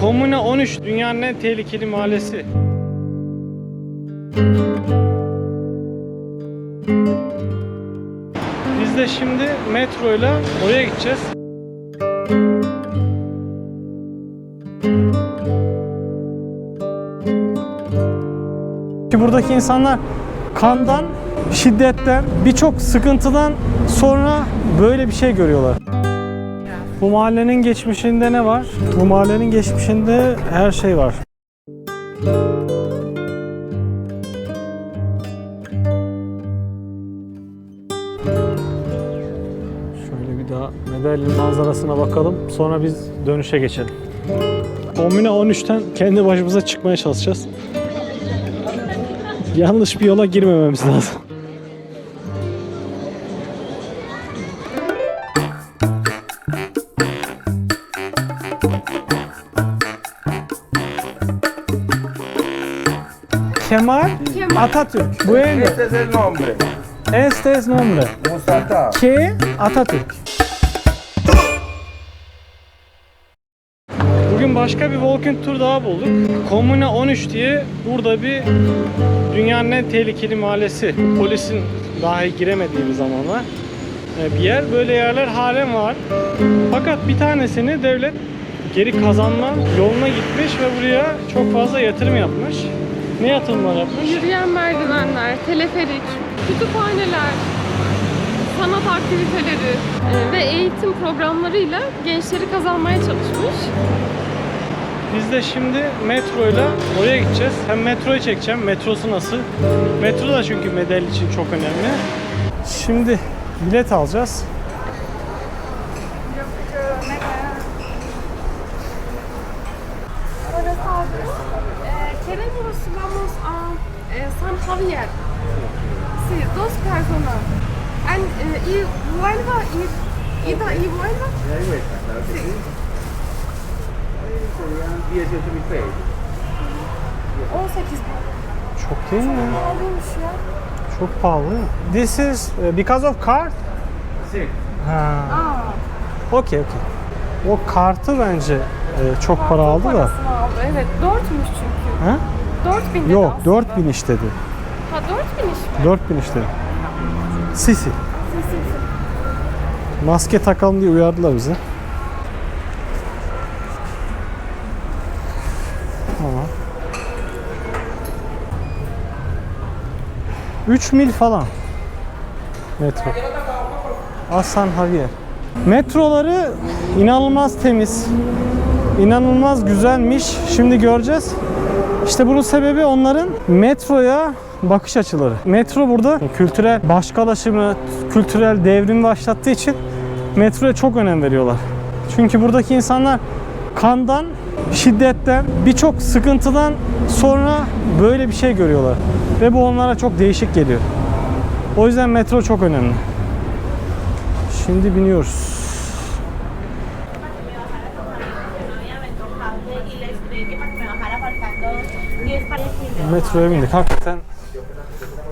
Komune 13 dünyanın en tehlikeli mahallesi. Biz de şimdi metroyla oraya gideceğiz. Ki buradaki insanlar kandan, şiddetten, birçok sıkıntıdan sonra böyle bir şey görüyorlar. Bu mahallenin geçmişinde ne var? Bu mahallenin geçmişinde her şey var. Şöyle bir daha Medellin manzarasına bakalım. Sonra biz dönüşe geçelim. Komune 13'ten kendi başımıza çıkmaya çalışacağız. Yanlış bir yola girmememiz lazım. Atatürk. Bueno. Este es el nombre. Este es nombre. Musata. K Atatürk. Bugün başka bir walking tour daha bulduk. Komune 13 diye burada bir dünyanın en tehlikeli mahallesi. Polisin dahi giremediği bir zamanlar e, bir yer. Böyle yerler halen var. Fakat bir tanesini devlet geri kazanma yoluna gitmiş ve buraya çok fazla yatırım yapmış. Ne yatırımlar yapmış? Yürüyen merdivenler, teleferik, kütüphaneler, sanat aktiviteleri e, ve eğitim programlarıyla gençleri kazanmaya çalışmış. Biz de şimdi metroyla oraya gideceğiz. Hem metroyu çekeceğim. Metrosu nasıl? Metro da çünkü Medellin için çok önemli. Şimdi bilet alacağız. Vamos a e, San Javier. Sí, dos personas. And e, y vuelva y ida y vuelva. Y ahí vuelta, claro que sí. Ahí serían 18 mil pesos. 18 bin. Çok değil mi? ya? Pahalıymış ya. Çok pahalı. This is uh, because of card. Sí. Ha. Aa, Okey okey. O kartı bence e, çok para aldı da. parasını aldı. Evet, 4'müş çünkü. Ha? 4000 dedi Yok aslında. 4000 işledi. Ha 4000 iş mi? 4000 işledi. Sisi. Si, si, si. Maske takalım diye uyardılar bizi. Tamam. 3 mil falan. Metro. Hasan Javier. Metroları inanılmaz temiz. inanılmaz güzelmiş. Şimdi göreceğiz. İşte bunun sebebi onların metroya bakış açıları. Metro burada kültürel başkalaşımı, kültürel devrim başlattığı için metroya çok önem veriyorlar. Çünkü buradaki insanlar kandan, şiddetten, birçok sıkıntıdan sonra böyle bir şey görüyorlar. Ve bu onlara çok değişik geliyor. O yüzden metro çok önemli. Şimdi biniyoruz. y le expliqué para que me bajara faltando 10 para el Metroya bindik. Hakikaten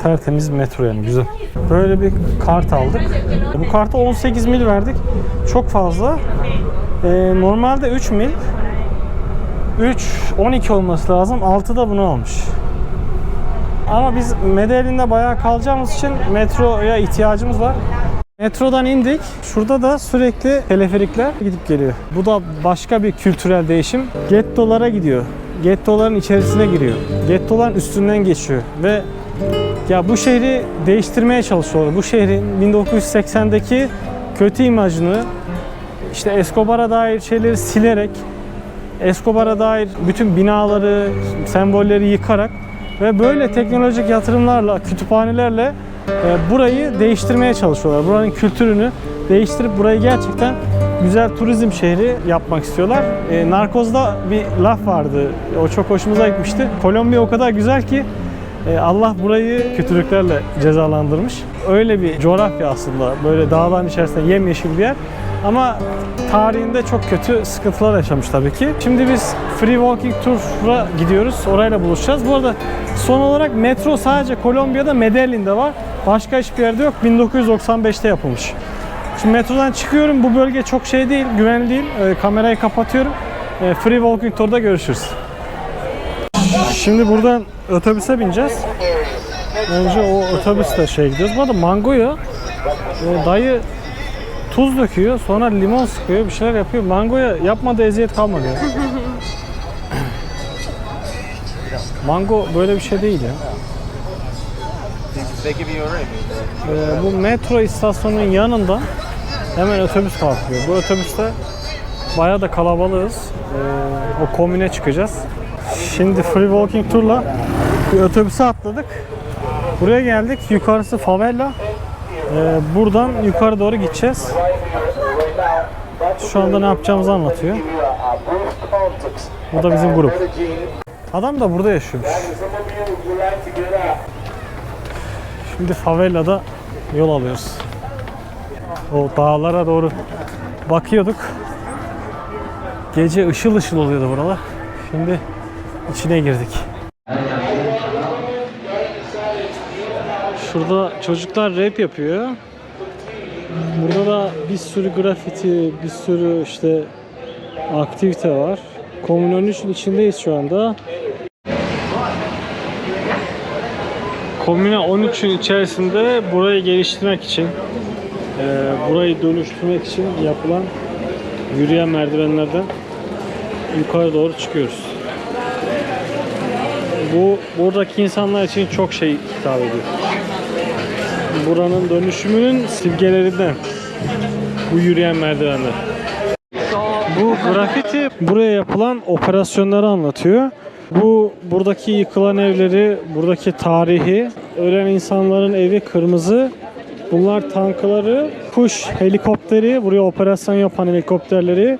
tertemiz metro yani güzel. Böyle bir kart aldık. Bu karta 18 mil verdik. Çok fazla. Ee, normalde 3 mil. 3, 12 olması lazım. 6 da bunu almış. Ama biz Medellin'de bayağı kalacağımız için metroya ihtiyacımız var. Metrodan indik. Şurada da sürekli teleferikler gidip geliyor. Bu da başka bir kültürel değişim. Gettolara gidiyor. Gettoların içerisine giriyor. Gettoların üstünden geçiyor ve ya bu şehri değiştirmeye çalışıyorlar. Bu şehrin 1980'deki kötü imajını işte Escobar'a dair şeyleri silerek Escobar'a dair bütün binaları, sembolleri yıkarak ve böyle teknolojik yatırımlarla, kütüphanelerle e, burayı değiştirmeye çalışıyorlar. Buranın kültürünü değiştirip burayı gerçekten güzel turizm şehri yapmak istiyorlar. E, Narkoz'da bir laf vardı. O çok hoşumuza gitmişti. Kolombiya o kadar güzel ki e, Allah burayı kötülüklerle cezalandırmış. Öyle bir coğrafya aslında. Böyle dağların içerisinde yemyeşil bir yer. Ama tarihinde çok kötü sıkıntılar yaşamış tabii ki. Şimdi biz Free Walking Tour'a gidiyoruz. Orayla buluşacağız. Bu arada son olarak metro sadece Kolombiya'da Medellin'de var. Başka hiçbir yerde yok. 1995'te yapılmış. Şimdi metrodan çıkıyorum. Bu bölge çok şey değil, güvenli değil. Ee, kamerayı kapatıyorum. e, Free Walking Tour'da görüşürüz. Şimdi buradan otobüse bineceğiz. Önce o otobüsle şey gidiyoruz. Bu arada mangoya e, dayı tuz döküyor, sonra limon sıkıyor, bir şeyler yapıyor. Mangoya yapmadığı eziyet kalmadı ya. Mango böyle bir şey değil ya. Ee, bu metro istasyonunun yanında hemen otobüs kalkıyor. Bu otobüste bayağı da kalabalığız. Ee, o komüne çıkacağız. Şimdi free walking turla bir otobüse atladık. Buraya geldik. Yukarısı favela. Ee, buradan yukarı doğru gideceğiz. Şu anda ne yapacağımızı anlatıyor. Bu da bizim grup. Adam da burada yaşıyormuş. Şimdi favelada yol alıyoruz. O dağlara doğru bakıyorduk. Gece ışıl ışıl oluyordu buralar. Şimdi içine girdik. Şurada çocuklar rap yapıyor. Burada da bir sürü grafiti, bir sürü işte aktivite var. Komün 13'ün içindeyiz şu anda. Komüne 13'ün içerisinde burayı geliştirmek için, burayı dönüştürmek için yapılan yürüyen merdivenlerden yukarı doğru çıkıyoruz. Bu buradaki insanlar için çok şey hitap ediyor. Buranın dönüşümünün simgelerinden bu yürüyen merdivenler. Bu grafiti buraya yapılan operasyonları anlatıyor. Bu buradaki yıkılan evleri, buradaki tarihi, ölen insanların evi kırmızı. Bunlar tankları, kuş helikopteri, buraya operasyon yapan helikopterleri.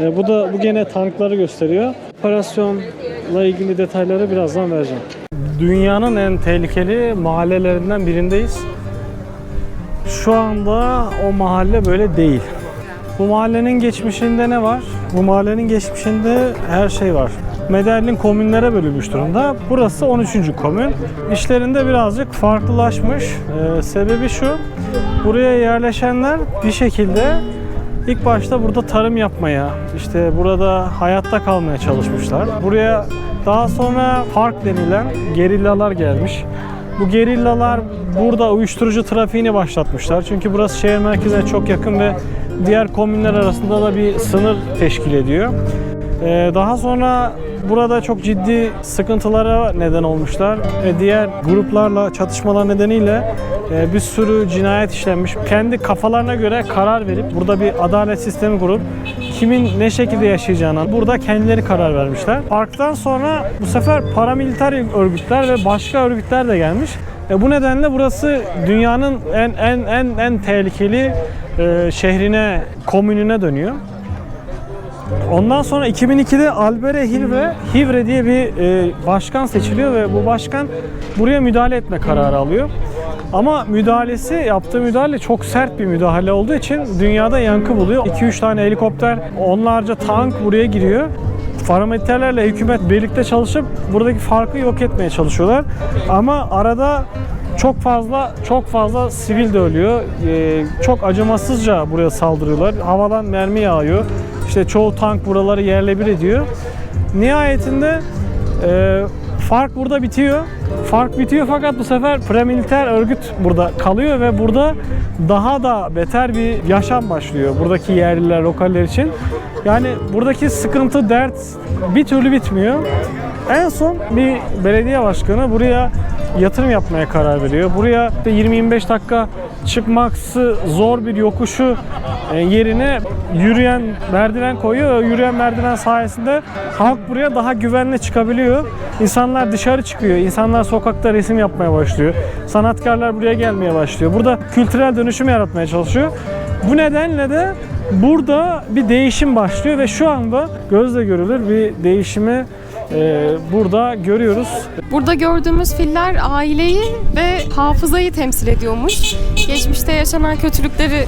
E, bu da bu gene tankları gösteriyor. Operasyonla ilgili detayları birazdan vereceğim. Dünyanın en tehlikeli mahallelerinden birindeyiz. Şu anda o mahalle böyle değil. Bu mahallenin geçmişinde ne var? Bu mahallenin geçmişinde her şey var. Medellin komünlere bölünmüş durumda. Burası 13. komün. İşlerinde birazcık farklılaşmış. Ee, sebebi şu. Buraya yerleşenler bir şekilde ilk başta burada tarım yapmaya, işte burada hayatta kalmaya çalışmışlar. Buraya daha sonra fark denilen gerillalar gelmiş. Bu gerillalar burada uyuşturucu trafiğini başlatmışlar. Çünkü burası şehir merkezine çok yakın ve diğer komünler arasında da bir sınır teşkil ediyor. Ee, daha sonra burada çok ciddi sıkıntılara neden olmuşlar. Ve diğer gruplarla çatışmalar nedeniyle e, bir sürü cinayet işlenmiş. Kendi kafalarına göre karar verip burada bir adalet sistemi kurup kimin ne şekilde yaşayacağına burada kendileri karar vermişler. Parktan sonra bu sefer paramiliter örgütler ve başka örgütler de gelmiş. E, bu nedenle burası dünyanın en en en en tehlikeli e, şehrine, komününe dönüyor. Ondan sonra 2002'de Albere Hivre, Hivre diye bir e, başkan seçiliyor ve bu başkan buraya müdahale etme kararı alıyor. Ama müdahalesi, yaptığı müdahale çok sert bir müdahale olduğu için dünyada yankı buluyor. 2-3 tane helikopter, onlarca tank buraya giriyor. Paramiliterlerle hükümet birlikte çalışıp buradaki farkı yok etmeye çalışıyorlar. Ama arada çok fazla çok fazla sivil de ölüyor. Ee, çok acımasızca buraya saldırıyorlar. Havadan mermi yağıyor. İşte çoğu tank buraları yerle bir ediyor. Nihayetinde e, fark burada bitiyor. Fark bitiyor fakat bu sefer premiliter örgüt burada kalıyor ve burada daha da beter bir yaşam başlıyor buradaki yerliler, lokaller için. Yani buradaki sıkıntı, dert bir türlü bitmiyor. En son bir belediye başkanı buraya yatırım yapmaya karar veriyor. Buraya 20-25 dakika çıkması zor bir yokuşu e, yerine yürüyen merdiven koyuyor. Yürüyen merdiven sayesinde halk buraya daha güvenli çıkabiliyor. İnsanlar dışarı çıkıyor. İnsanlar sokakta resim yapmaya başlıyor. Sanatkarlar buraya gelmeye başlıyor. Burada kültürel dönüşüm yaratmaya çalışıyor. Bu nedenle de burada bir değişim başlıyor ve şu anda gözle görülür bir değişimi e, burada görüyoruz. Burada gördüğümüz filler aileyi ve hafızayı temsil ediyormuş. Geçmişte yaşanan kötülükleri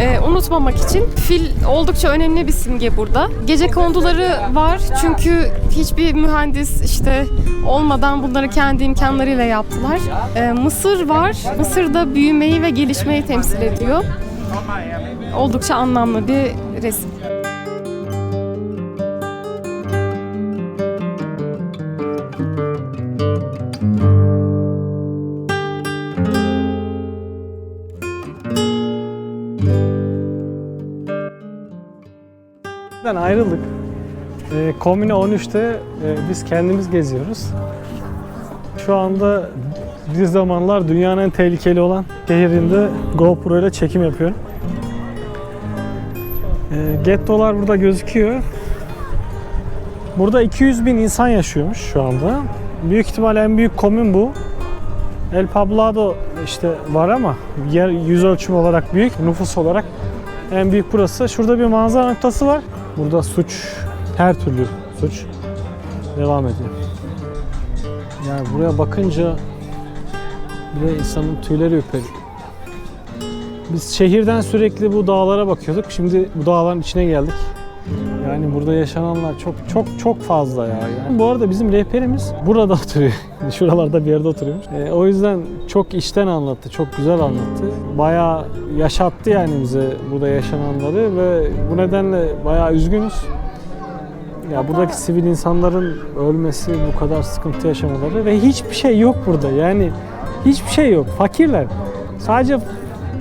e, unutmamak için fil oldukça önemli bir simge burada. Gece konduları var çünkü hiçbir mühendis işte olmadan bunları kendi imkanlarıyla yaptılar. E, mısır var. Mısır da büyümeyi ve gelişmeyi temsil ediyor. Oldukça anlamlı bir resim. Ben ayrıldık. E, Komine 13'te e, biz kendimiz geziyoruz. Şu anda bir zamanlar dünyanın en tehlikeli olan şehrinde GoPro ile çekim yapıyorum. E, gettolar burada gözüküyor. Burada 200 bin insan yaşıyormuş şu anda. Büyük ihtimal en büyük komün bu. El Poblado işte var ama yer yüz ölçümü olarak büyük, nüfus olarak en büyük burası. Şurada bir manzara noktası var. Burada suç, her türlü suç devam ediyor. Yani buraya bakınca bile insanın tüyleri ürperiyor. Biz şehirden sürekli bu dağlara bakıyorduk. Şimdi bu dağların içine geldik. Yani burada yaşananlar çok çok çok fazla ya. Yani bu arada bizim rehberimiz burada oturuyor. Şuralarda bir yerde oturuyormuş. E, o yüzden çok içten anlattı, çok güzel anlattı. Bayağı yaşattı yani bize burada yaşananları ve bu nedenle bayağı üzgünüz. Ya buradaki sivil insanların ölmesi, bu kadar sıkıntı yaşamaları ve hiçbir şey yok burada. Yani hiçbir şey yok. Fakirler. Sadece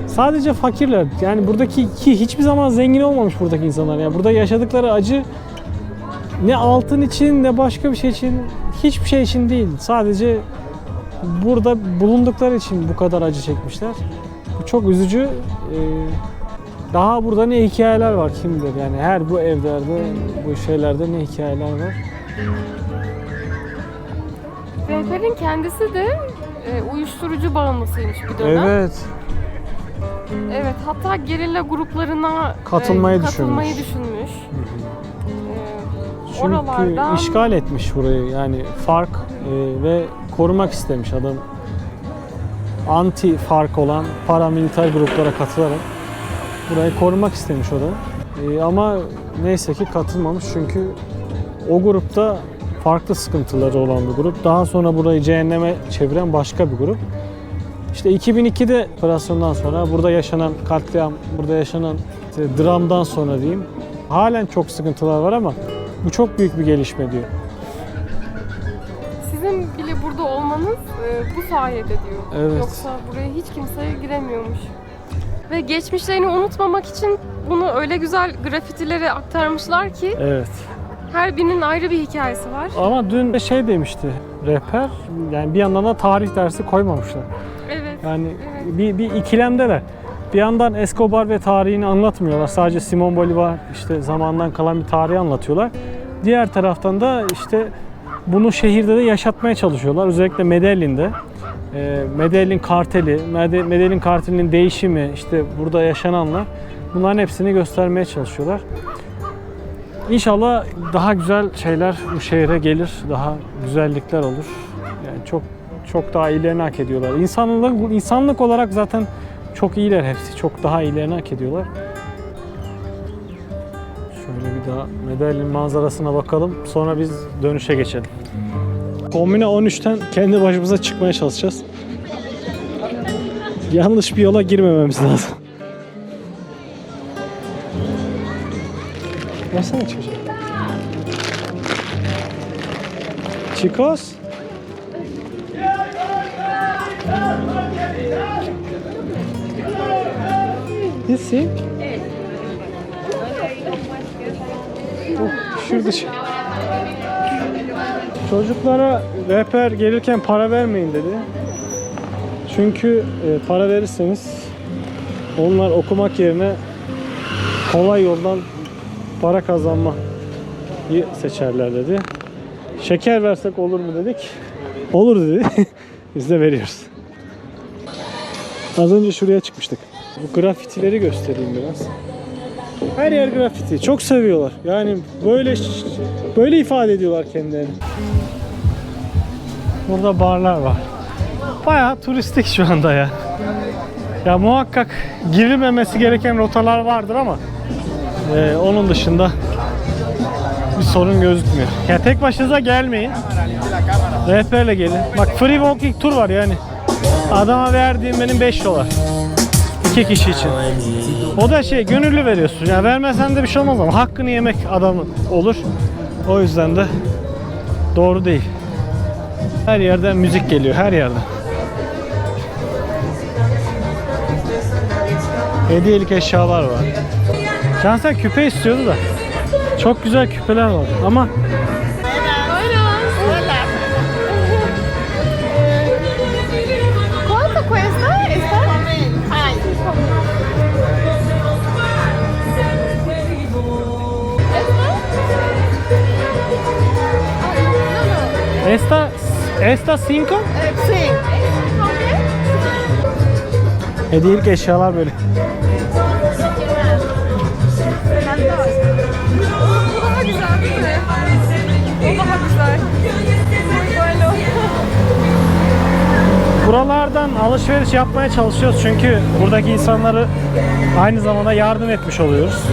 sadece fakirler. Yani buradaki ki hiçbir zaman zengin olmamış buradaki insanlar. Yani burada yaşadıkları acı ne altın için ne başka bir şey için hiçbir şey için değil. Sadece burada bulundukları için bu kadar acı çekmişler. Bu çok üzücü. Ee, daha burada ne hikayeler var kim bilir yani her bu evlerde bu şeylerde ne hikayeler var. Rehberin kendisi de e, uyuşturucu bağımlısıymış bir dönem. Evet. Evet, hatta gerilla gruplarına Katılmayı e, katılmayı düşünmüş. düşünmüş. E, Çünkü oralardan işgal etmiş burayı yani fark e, ve korumak istemiş adam. Anti fark olan paramiliter gruplara katılarak burayı korumak istemiş o da. E, ama neyse ki katılmamış çünkü o grupta farklı sıkıntıları olan bir grup. Daha sonra burayı cehenneme çeviren başka bir grup. İşte 2002'de operasyondan sonra burada yaşanan katliam, burada yaşanan işte dramdan sonra diyeyim halen çok sıkıntılar var ama bu çok büyük bir gelişme diyor. sizin bile burada olmanız e, bu sayede diyor. Evet. Yoksa buraya hiç kimse giremiyormuş. Ve geçmişlerini unutmamak için bunu öyle güzel grafitilere aktarmışlar ki Evet. her birinin ayrı bir hikayesi var. Ama dün şey demişti rehber yani bir yandan da tarih dersi koymamışlar. Yani Evet. bir, bir ikilemdeler. Bir yandan Escobar ve tarihini anlatmıyorlar. Sadece Simon Bolivar işte zamandan kalan bir tarihi anlatıyorlar. Diğer taraftan da işte bunu şehirde de yaşatmaya çalışıyorlar. Özellikle Medellin'de. Ee, Medellin karteli, Mede- Medellin kartelinin değişimi, işte burada yaşananlar bunların hepsini göstermeye çalışıyorlar. İnşallah daha güzel şeyler bu şehre gelir, daha güzellikler olur. Yani çok çok daha iyilerini hak ediyorlar. İnsanlık insanlık olarak zaten çok iyiler hepsi. Çok daha iyilerini hak ediyorlar. Şöyle bir daha Medellin manzarasına bakalım. Sonra biz dönüşe geçelim. Kombine 13'ten kendi başımıza çıkmaya çalışacağız. Yanlış bir yola girmememiz lazım. Nasıl çıkacak? Chicos? See? Oh, şey. Çocuklara rehber gelirken para vermeyin dedi. Çünkü e, para verirseniz onlar okumak yerine kolay yoldan para kazanma seçerler dedi. Şeker versek olur mu dedik. Olur dedi. Biz de veriyoruz. Az önce şuraya çıkmıştık. Bu grafitileri göstereyim biraz. Her yer grafiti. Çok seviyorlar. Yani böyle böyle ifade ediyorlar kendilerini. Burada barlar var. Bayağı turistik şu anda ya. Ya muhakkak girilmemesi gereken rotalar vardır ama e, onun dışında bir sorun gözükmüyor. Ya tek başınıza gelmeyin. Rehberle gelin. Bak free walking tur var yani. Adama verdiğim benim 5 dolar. İki kişi için. O da şey gönüllü veriyorsun. Yani vermesen de bir şey olmaz ama hakkını yemek adamın olur. O yüzden de doğru değil. Her yerden müzik geliyor her yerden. Hediyelik eşyalar var. Cansel küpe istiyordu da Çok güzel küpeler var ama esta esta 5 sí. hediyelik eşyalar böyle. Bu daha güzel değil mi? O daha güzel. Buralardan alışveriş yapmaya çalışıyoruz çünkü buradaki insanları aynı zamanda yardım etmiş oluyoruz.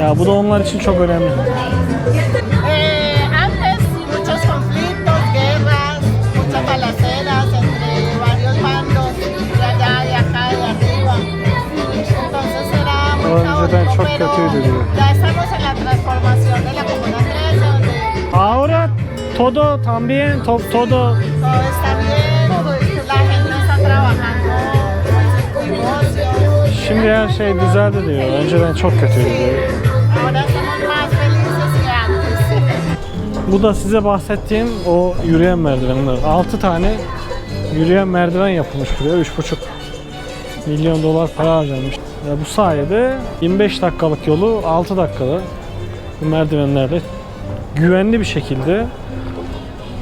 Ya bu da onlar için çok önemli. Önceden çok kötüydü diyor. ya estamos en la transformación de la Comuna 13, donde Ahora todo también to- todo todo está bien, her şey düzeldi diyor. Önceden çok kötüydü diyor. Bu da size bahsettiğim o yürüyen merdivenler. 6 tane yürüyen merdiven yapılmış buraya. 3,5 milyon dolar para harcanmış. Ya bu sayede 25 dakikalık yolu 6 dakikada bu merdivenlerle güvenli bir şekilde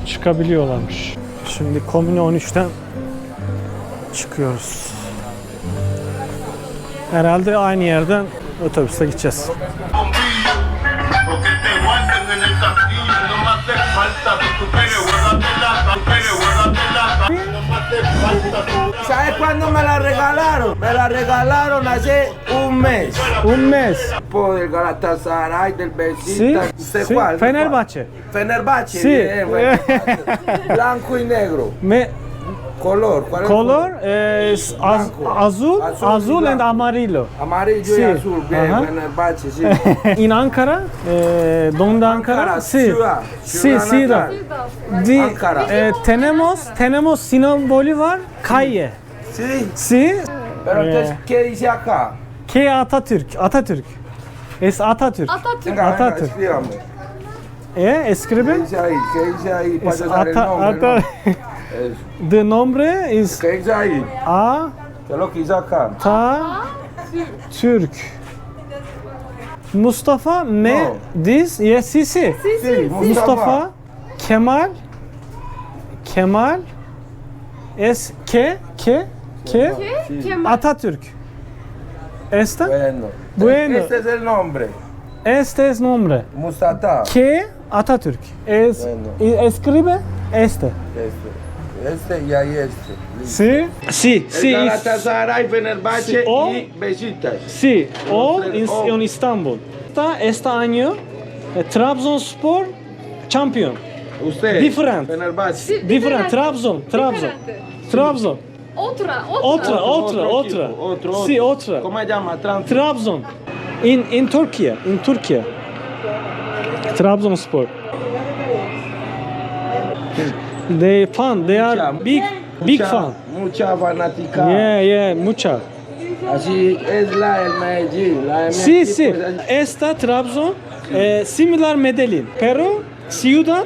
çıkabiliyorlarmış. Şimdi Komine 13'ten çıkıyoruz. Herhalde aynı yerden otobüste gideceğiz. ¿Sabes cuándo me la regalaron? Me la regalaron hace un mes. Un mes. Por el Galatasaray, del Sí, Besiktas. ¿Usted sí, cuál? Fenerbahçe. Fenerbahce. Sí. bien, Fenerbahce. Blanco y negro. Me Color. ¿Cuál es el color es az- Blanco. azul, Azul azul, y and blanco. amarillo. Amarillo Sí. y azul. Bien, Ajá. Fenerbahce, sí. In Ankara, eh, donde Ankara? Ankara, Sí. ciudad, Sí, ciudad ciudad. natal. Di, Ankara. eh, tenemos, tenemos simbolü var, calle. Sí. Sí. Pero entonces, Eh, ¿qué dice acá? K Atatürk, Atatürk. Es Atatürk. Atatürk. Venga, venga, Atatürk. escríbame. Eh, escribe? ¿Qué dice ahí? ¿Qué dice ahí? Para Es yo saber el Ata, nombre, Ata, ¿no? The nombre is ¿Qué dice ahí? A ¿Qué es lo que dice acá? Ta Türk. Mustafa me No. this yes sisi. Sí, Mustafa Kemal Kemal es K K K Atatürk. Esta Bueno. Bueno. Este es el nombre. este es nombre. Mustata. K Atatürk. Es Bueno. escribe este. Este. Este y ahí este. Sí. Sí, El sí. Galatasaray, Fenerbahçe Sí, o- y Beşiktaş. Sí, in, all. in Istanbul. Este año eh, Trabzonspor champion. Usted. Different. Fenerbahçe. Different. Trabzon, Trabzon. Trabzon. Otra, Otra, otra, otra. Otro, Sí, otra. ¿Cómo se llama? Trabzon. In in Turkey, in Turkey. Trabzonspor. They fan, they are Mucha- big big mucha- fan. Mucha fanática. Yeah, yeah, mucha. Así es la del Medellín. La de Sí, equipo sí. es así. Esta Trabzon, eh, similar Medellin, pero ciudad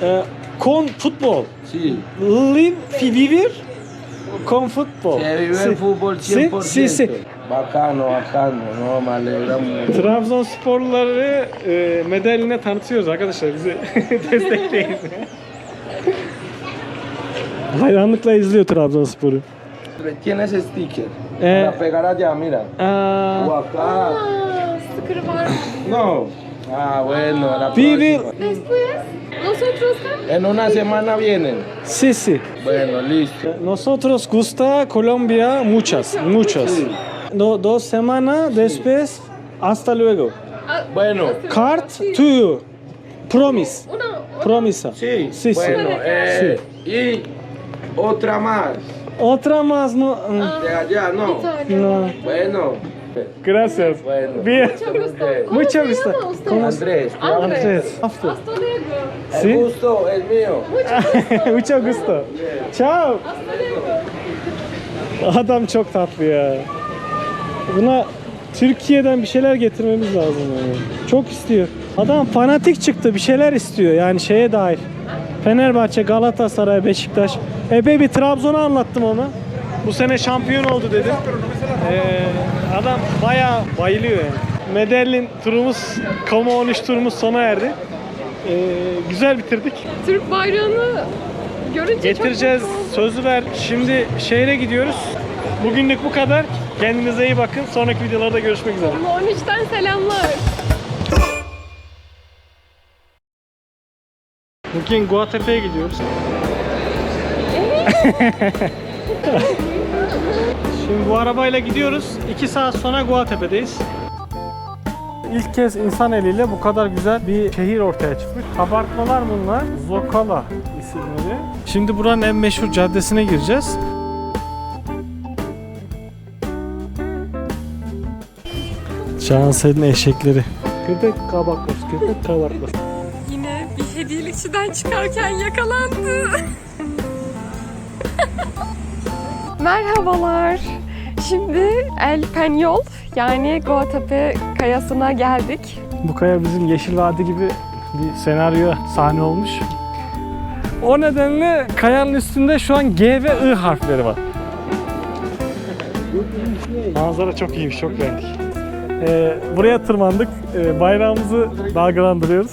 eh, con fútbol. Sí. Live, vivir con fútbol. Se vive Sí. el fútbol 100%. Sí, sí, sí. Bacano, bacano. No, me alegra mucho. Trabzonsporları e, Medellin'e tanıtıyoruz arkadaşlar. Bizi destekleyin. Hayranlıkla izliyor Trabzonspor'u. Tienes sticker. Eh. Para pegar allá, mira. Aa, O acá. Sticker var. No. Ah, bueno, la Vive- próxima. Después, nosotros En una semana vienen. sí, sí. Bueno, listo. Nosotros gusta Colombia muchas, muchas. Sí. Do, dos semanas después, hasta luego. Bueno, Card to you. Promise. Una, Promisa. sí. Sí, sí. bueno, eh, y otra más. Otra más no. De allá, no. no. Bueno. Gracias. Bueno. Bien. Mucho Mucho gusto. llama usted? ¿Cómo Andrés. Andrés. Hasta luego. El Sí. gusto es mío. Mucho gusto. Ciao. Hasta luego. Adam çok tatlı ya. Buna Türkiye'den bir şeyler getirmemiz lazım yani. Çok istiyor. Adam fanatik çıktı bir şeyler istiyor yani şeye dair. Fenerbahçe, Galatasaray, Beşiktaş. Epey bir Trabzon'u anlattım ona. Bu sene şampiyon oldu dedim. Ee, adam bayağı bayılıyor yani. Medellin turumuz, Como 13 turumuz sona erdi. Ee, güzel bitirdik. Türk bayrağını görünce Getireceğiz. Sözü ver. Şimdi şehre gidiyoruz. Bugünlük bu kadar. Kendinize iyi bakın. Sonraki videolarda görüşmek üzere. çok 13'ten selamlar. Bugün Guatepe'ye gidiyoruz. Şimdi bu arabayla gidiyoruz. 2 saat sonra Guatepe'deyiz. İlk kez insan eliyle bu kadar güzel bir şehir ortaya çıkmış. Kabartmalar bunlar. Zocala isimleri. Şimdi buranın en meşhur caddesine gireceğiz. Şahansel'in eşekleri. Köpek kabaklos, köpek kabaklos. Hediyelikçiden çıkarken yakalandı. Merhabalar. Şimdi El Peñol yani Guatape kayasına geldik. Bu kaya bizim Yeşil Vadi gibi bir senaryo sahne olmuş. O nedenle kayanın üstünde şu an G ve I harfleri var. Manzara çok iyiymiş, çok beğendik. Ee, buraya tırmandık, Ee, bayrağımızı dalgalandırıyoruz.